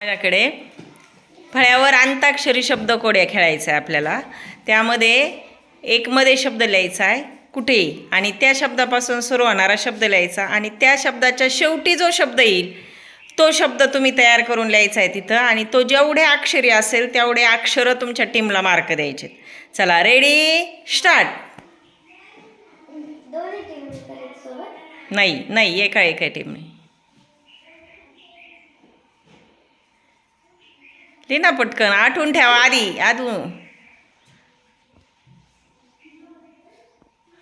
माझ्याकडे फळ्यावर अंताक्षरी शब्दकोड्या खेळायचा आहे आपल्याला. त्यामध्ये एकमध्ये शब्द लिहायचा आहे कुठेही आणि त्या शब्दापासून सुरू होणारा शब्द लिहायचा आणि त्या शब्दाच्या शेवटी जो शब्द येईल तो शब्द तुम्ही तयार करून लिहायचा आहे तिथं आणि तो जेवढे अक्षरी असेल तेवढे अक्षरं तुमच्या टीमला मार्क द्यायचे चला रेडी स्टार्ट नाही नाही एका एका टीमने लिना पटकन आठवून ठेवा आधी आधू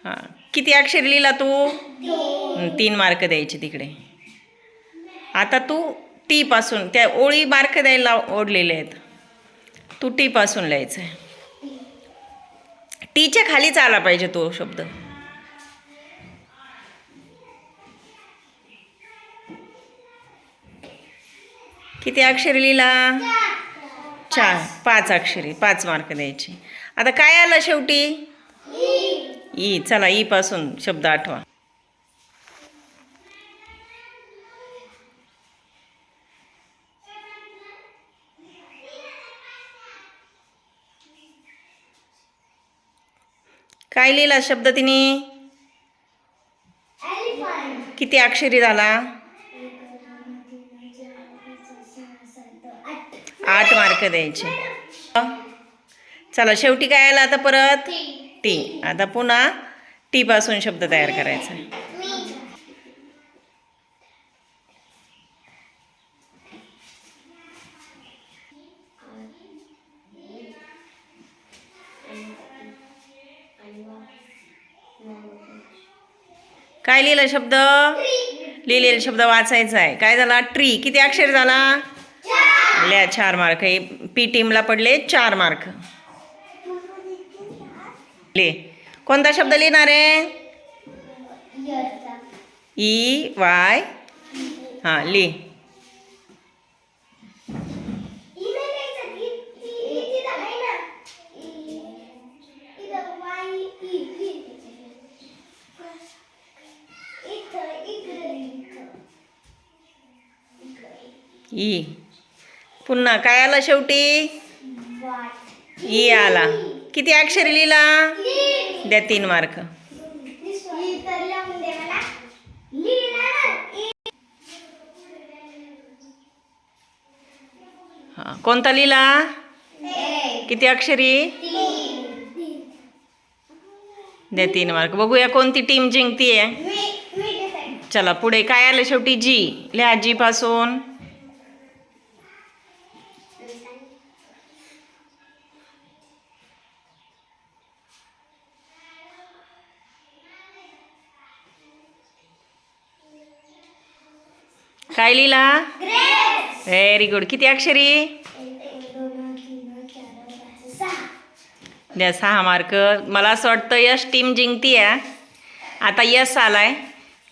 हां किती अक्षर लिहिला तू? तीन मार्क द्यायचे तिकडे. आता तू टीपासून त्या ओळी मार्क द्यायला ओढलेले आहेत. तू टीपासून लिहायचं आहे टीच्या खालीच आला पाहिजे तो शब्द. किती अक्षर लिहिला? चार पाच अक्षरी पाच मार्क द्यायचे. आता काय आलं शेवटी? ई. चला ई पासून शब्द आठवा. काय लिहिला शब्द तिने? किती अक्षरी झाला? आठ मार्क द्यायचे. चला शेवटी काय आलं आता परत? टी. आता पुन्हा टी पासून शब्द तयार करायचा. काय लिहिलं शब्द? लिहिलेला शब्द वाचायचा आहे. काय झाला? ट्री. किती अक्षर झाला? लिहा चार मार्क. हे पी टीमला पडले चार मार्क. ले. कोणता शब्द लिहिणार आहे? E, ई वाय हां ली. E e. पुन्हा काय आला शेवटी? ई आला. किती अक्षर लिहिला? द्या तीन मार्क. हां कोणता लिहिला? किती अक्षरी? द्या तीन मार्क. बघूया कोणती टीम जिंकतीये. चला पुढे. काय आलं शेवटी? जी लिहा जी पासून. काय लिहिला? व्हेरी गुड किती अक्षरी? द्या सहा मार्क मला असं वाटतं यश टीम जिंकती आहे आता यस आलाय.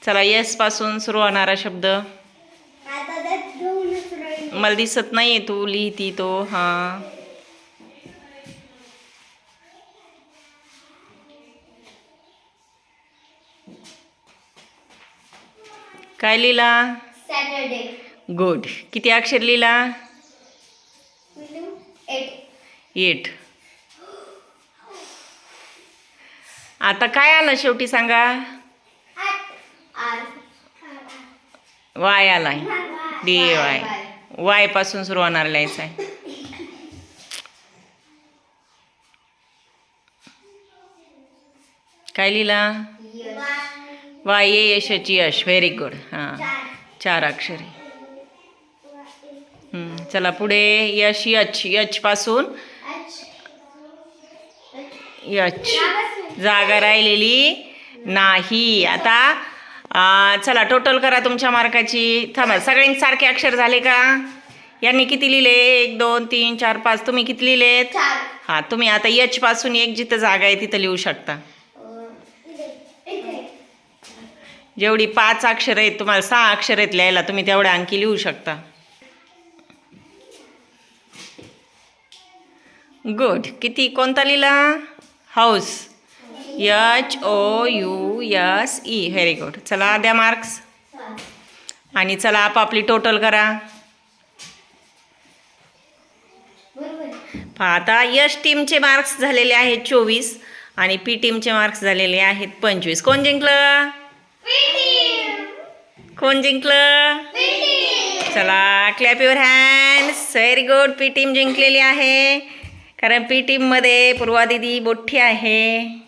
चला यसपासून सुरू होणारा शब्द. मला दिसत नाही आहे तू लिहिती तो हां. काय लिहिला? सॅटर्डे गुड किती अक्षर लिहिला? एट आता काय आलं शेवटी सांगा? वाय आलाय. डी वाय वायपासून सुरू होणार लिहायचं आहे. काय लिहिला? वाय ये यशाची यश. व्हेरी गुड हां. चार अक्षरे. चला पुढे. यश यच. यच पासून यच. जागा राहिलेली नाही. आता चला टोटल करा तुमच्या मार्काची. थांबा सगळ्यांचे सारखे अक्षर झाले का? यांनी किती लिहिले? एक दोन तीन चार पाच. तुम्ही किती लिहिलेत? हां तुम्ही आता यच पासून एक जिथं जागा आहे तिथं लिहू शकता. जेवढी पाच अक्षर आहेत तुम्हाला सहा अक्षर आहेत लिहायला तुम्ही तेवढ्या अंकी लिहू शकता. गुड किती? कोणता लिहिला? House H O U S E very good चला द्या मार्क्स आणि चला आपापली टोटल करा. आता यश टीमचे मार्क्स झालेले आहेत चोवीस आणि पी टीमचे मार्क्स झालेले आहेत पंचवीस. कोण जिंकलं? कोण जिंकलं? चला clap your hands very good P team जिंकलेली आहे. कारण पी टीममध्ये पूर्वा दिदी मोठी आहे.